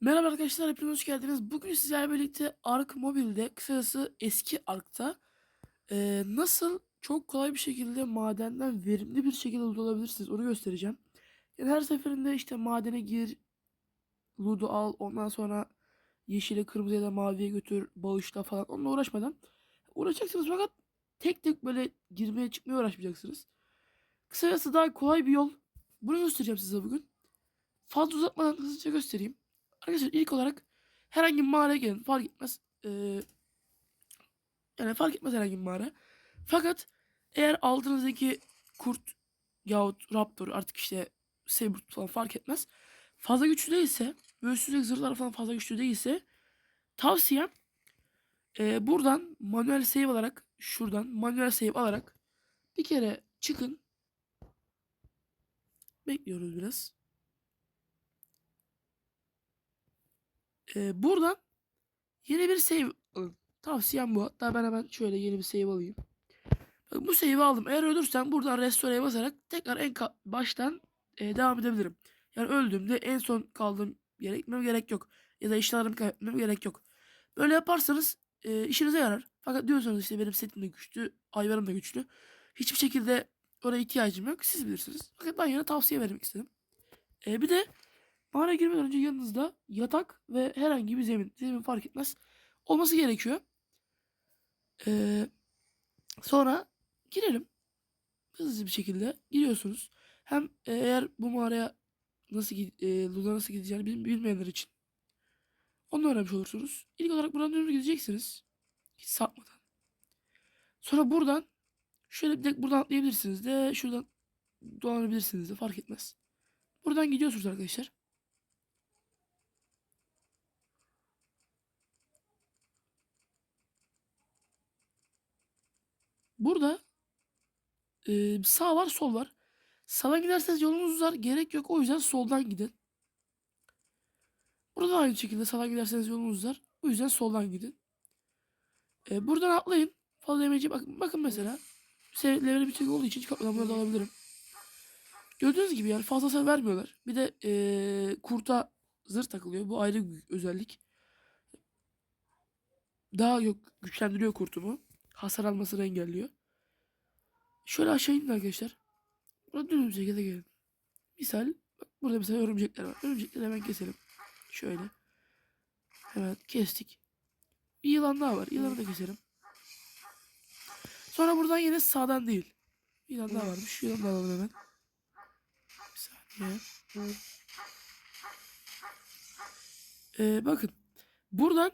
Merhaba arkadaşlar, hepiniz hoş geldiniz. Bugün sizlerle birlikte Ark Mobile'de, kısacası eski Ark'ta eee, nasıl çok kolay bir şekilde madenden verimli bir şekilde loot alabilirsiniz onu göstereceğim. Yani her seferinde işte madene gir, loot'u al, ondan sonra yeşile, kırmızıya da maviye götür, bağışla falan onunla uğraşmadan uğraşacaksınız fakat tek tek böyle girmeye çıkmaya uğraşmayacaksınız. Kısacası daha kolay bir yol. Bunu göstereceğim size bugün. Fazla uzatmadan hızlıca göstereyim. Arkadaşlar ilk olarak herhangi bir mağaraya gelin. Fark etmez. Ee, yani fark etmez herhangi bir mağara. Fakat eğer altınızdaki kurt yahut raptor artık işte saber falan fark etmez. Fazla güçlü değilse üstündeki zırhlar falan fazla güçlü değilse tavsiyem ee, buradan manuel save alarak şuradan manuel save alarak bir kere çıkın. Bekliyoruz biraz. Ee, buradan yeni bir save alın. Tavsiyem bu. Hatta ben hemen şöyle yeni bir save alayım. Bu save'i aldım. Eğer ölürsem buradan restore'ye basarak tekrar en baştan e, devam edebilirim. Yani öldüğümde en son kaldığım yere gitmem gerek yok. Ya da işlerimi kaybetmem gerek yok. Böyle yaparsanız e, işinize yarar. Fakat diyorsanız işte benim setim de güçlü, ayvarım da güçlü. Hiçbir şekilde oraya ihtiyacım yok. Siz bilirsiniz. Fakat ben yine tavsiye vermek istedim. E, bir de Mağaraya girmeden önce yanınızda yatak ve herhangi bir zemin, zemin fark etmez olması gerekiyor. Ee, sonra girelim. Hızlı bir şekilde giriyorsunuz. Hem e, eğer bu mağaraya nasıl e, Lula nasıl gideceğini bil- bilmeyenler için onu öğrenmiş olursunuz. İlk olarak buradan dönüp gideceksiniz. Hiç sapmadan. Sonra buradan şöyle bir de buradan atlayabilirsiniz de şuradan dolanabilirsiniz de fark etmez. Buradan gidiyorsunuz arkadaşlar. Burada e, sağ var sol var. Sağa giderseniz yolunuz uzar. Gerek yok. O yüzden soldan gidin. Burada da aynı şekilde sağa giderseniz yolunuz uzar. O yüzden soldan gidin. E, buradan atlayın. Fazla emeği bakın, bakın mesela. Se- level bitik olduğu için çıkartmadan bunu da alabilirim. Gördüğünüz gibi yani fazla hasar vermiyorlar. Bir de e, kurta zırh takılıyor. Bu ayrı bir özellik. Daha yok güçlendiriyor kurtumu. Hasar almasını engelliyor. Şöyle aşağı inin arkadaşlar. Burada dümdüz şekilde gelin. Misal bak burada mesela örümcekler var. Örümcekleri hemen keselim. Şöyle. Hemen kestik. Bir yılan daha var. Yılanı da keselim. Sonra buradan yine sağdan değil. Yılan daha varmış. Yılan da alalım hemen. Bir saniye. Ee, bakın. Buradan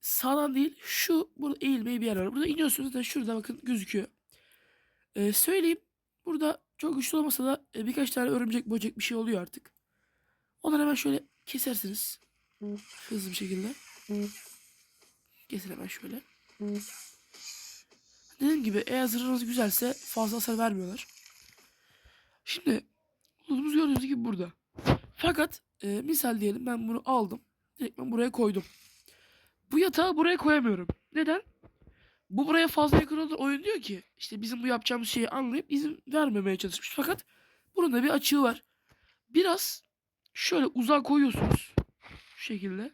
sağdan değil şu burada eğilmeyi bir yer var. Burada iniyorsunuz da şurada bakın gözüküyor. Ee, söyleyeyim. Burada çok güçlü olmasa da e, birkaç tane örümcek böcek bir şey oluyor artık. Onları hemen şöyle kesersiniz. Hızlı bir şekilde. Kesin hemen şöyle. Dediğim gibi eğer zırhınız güzelse fazla hasar vermiyorlar. Şimdi loot'umuz gördüğünüz gibi burada. Fakat e, misal diyelim ben bunu aldım. Direkt ben buraya koydum. Bu yatağı buraya koyamıyorum. Neden? Bu buraya fazla yakın olan oyun diyor ki işte bizim bu yapacağımız şeyi anlayıp izin vermemeye çalışmış. Fakat bunun da bir açığı var. Biraz şöyle uzağa koyuyorsunuz. Şu şekilde.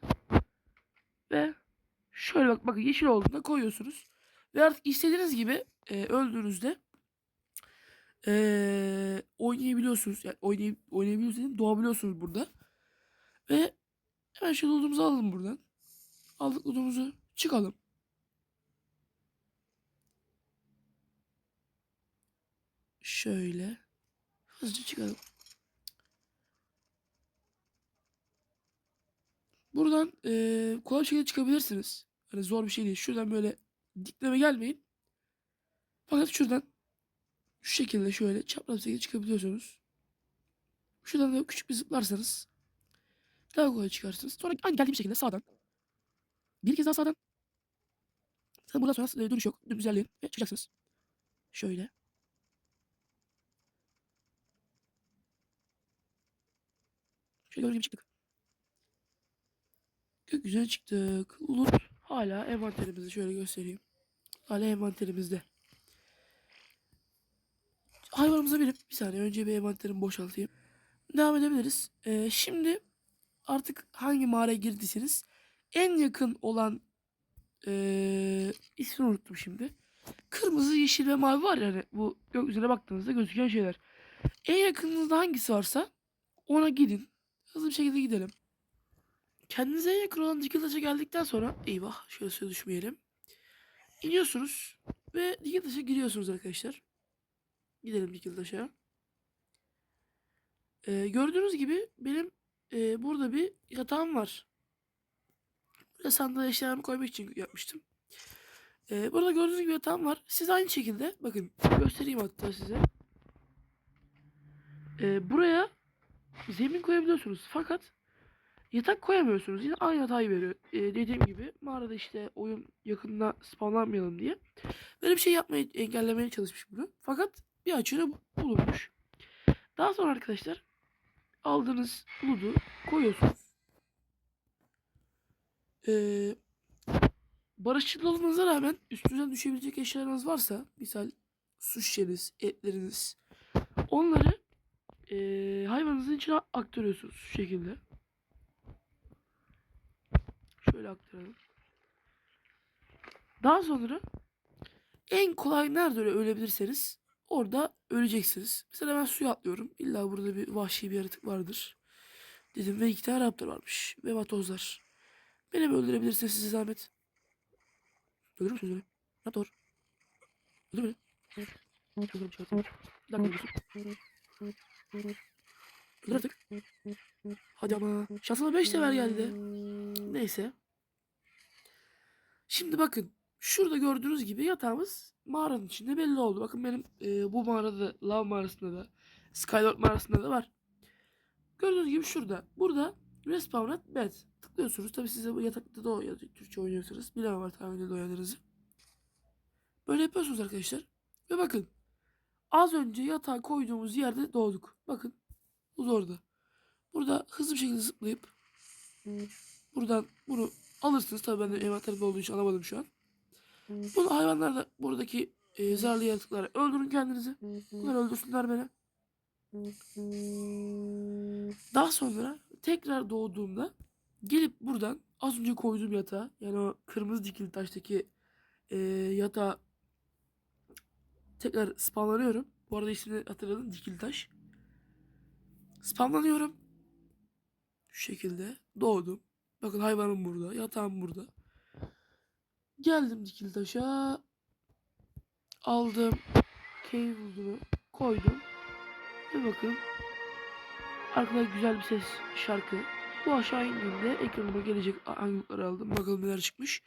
Ve şöyle bak bakın yeşil olduğunda koyuyorsunuz. Ve artık istediğiniz gibi e, öldüğünüzde e, oynayabiliyorsunuz. Yani oynay oynayabiliyorsunuz dedim, doğabiliyorsunuz burada. Ve hemen şu lootumuzu alalım buradan. Aldık lootumuzu çıkalım. Şöyle. Hızlıca çıkalım. Buradan eee kolay bir şekilde çıkabilirsiniz. Hani zor bir şey değil. Şuradan böyle dikleme gelmeyin. Fakat şuradan şu şekilde şöyle çapraz bir şekilde çıkabiliyorsunuz. Şuradan da küçük bir zıplarsanız daha kolay çıkarsınız. Sonra aynı geldiğim şekilde sağdan bir kez daha sağdan Zaten buradan sonra e, dönüş yok. Dümdüz ilerleyin ve çıkacaksınız. Şöyle. Şöyle gördüğünüz gibi çıktık. Gökyüzüne çıktık. Loot hala envanterimizde şöyle göstereyim. Hala envanterimizde. Hayvanımıza binip bir saniye önce bir envanterimi boşaltayım. Devam edebiliriz. Ee, şimdi artık hangi mağaraya girdiyseniz en yakın olan eee ismini unuttum şimdi. Kırmızı, yeşil ve mavi var yani bu gökyüzüne baktığınızda gözüken şeyler. En yakınınızda hangisi varsa ona gidin. Hızlı bir şekilde gidelim. Kendinize en yakın olan dikil taşa geldikten sonra eyvah şöyle suya düşmeyelim. İniyorsunuz ve dikil taşa giriyorsunuz arkadaşlar. Gidelim dikil taşa. Ee, gördüğünüz gibi benim e, burada bir yatağım var. Buraya sandığa eşyalarımı koymak için yapmıştım. Ee, burada gördüğünüz gibi yatağım var. Siz aynı şekilde bakın göstereyim hatta size. Ee, buraya zemin koyabiliyorsunuz. Fakat yatak koyamıyorsunuz. Yine aynı hatayı veriyor. Ee, dediğim gibi mağarada işte oyun yakında spawnlanmayalım diye. Böyle bir şey yapmayı engellemeye çalışmış bunu. Fakat bir açığını bu- bulunmuş. Daha sonra arkadaşlar aldığınız buludu koyuyorsunuz. Ee, barışçıl olmanıza rağmen üstünüzden düşebilecek eşyalarınız varsa misal su şişeniz, etleriniz onları ee, hayvanınızın içine aktarıyorsunuz şu şekilde. Şöyle aktaralım. Daha sonra en kolay nerede öyle ölebilirseniz orada öleceksiniz. Mesela ben suya atlıyorum. İlla burada bir vahşi bir yaratık vardır. Dedim ve iki tane raptor varmış. Ve vatozlar. Beni mi öldürebilirsiniz size zahmet? Öldürür müsünüz beni? Raptor. Öldür beni. Bir dakika Öldür artık. Hadi ama. Şansıma 5 sefer geldi. Neyse. Şimdi bakın. Şurada gördüğünüz gibi yatağımız mağaranın içinde belli oldu. Bakın benim e, bu mağarada da, Lav mağarasında da, Skylord mağarasında da var. Gördüğünüz gibi şurada. Burada Respawn at bed. Tıklıyorsunuz. Tabi size bu yatakta da ya Türkçe oynuyorsanız bilemem artık hangi dilde oynadığınızı. Böyle yapıyorsunuz arkadaşlar. Ve bakın. Az önce yatağa koyduğumuz yerde doğduk. Bakın. Bu orada. Burada hızlı bir şekilde zıplayıp buradan bunu alırsınız. Tabii ben de envanterimde olduğu için alamadım şu an. Bunu hayvanlar da buradaki e, zararlı yaratıkları öldürün kendinizi. Bunlar öldürsünler beni. Daha sonra tekrar doğduğumda gelip buradan az önce koyduğum yatağa yani o kırmızı dikili taştaki e, yatağa tekrar spamlanıyorum. Bu arada ismini hatırladım dikili taş. Spamlanıyorum. Şu şekilde doğdum. Bakın hayvanım burada, yatağım burada. Geldim dikili taşa. Aldım. Cave koydum. Ve bakın. Arkada güzel bir ses şarkı. Bu aşağı indiğimde ekranıma gelecek hangileri aldım. Bakalım neler çıkmış.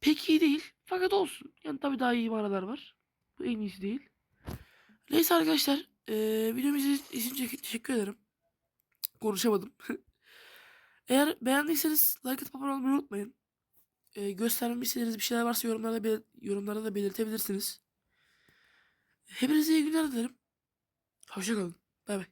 Pek iyi değil. Fakat olsun. Yani tabii daha iyi mağaralar var. Bu en iyisi değil. Neyse arkadaşlar. Eee videomu izlediğiniz için te- teşekkür ederim. Konuşamadım. Eğer beğendiyseniz like atıp abone olmayı unutmayın. Eee göstermemi istediğiniz bir şeyler varsa yorumlarda, bel- yorumlarda da belirtebilirsiniz. Hepinize iyi günler dilerim. Hoşçakalın. Bay bay.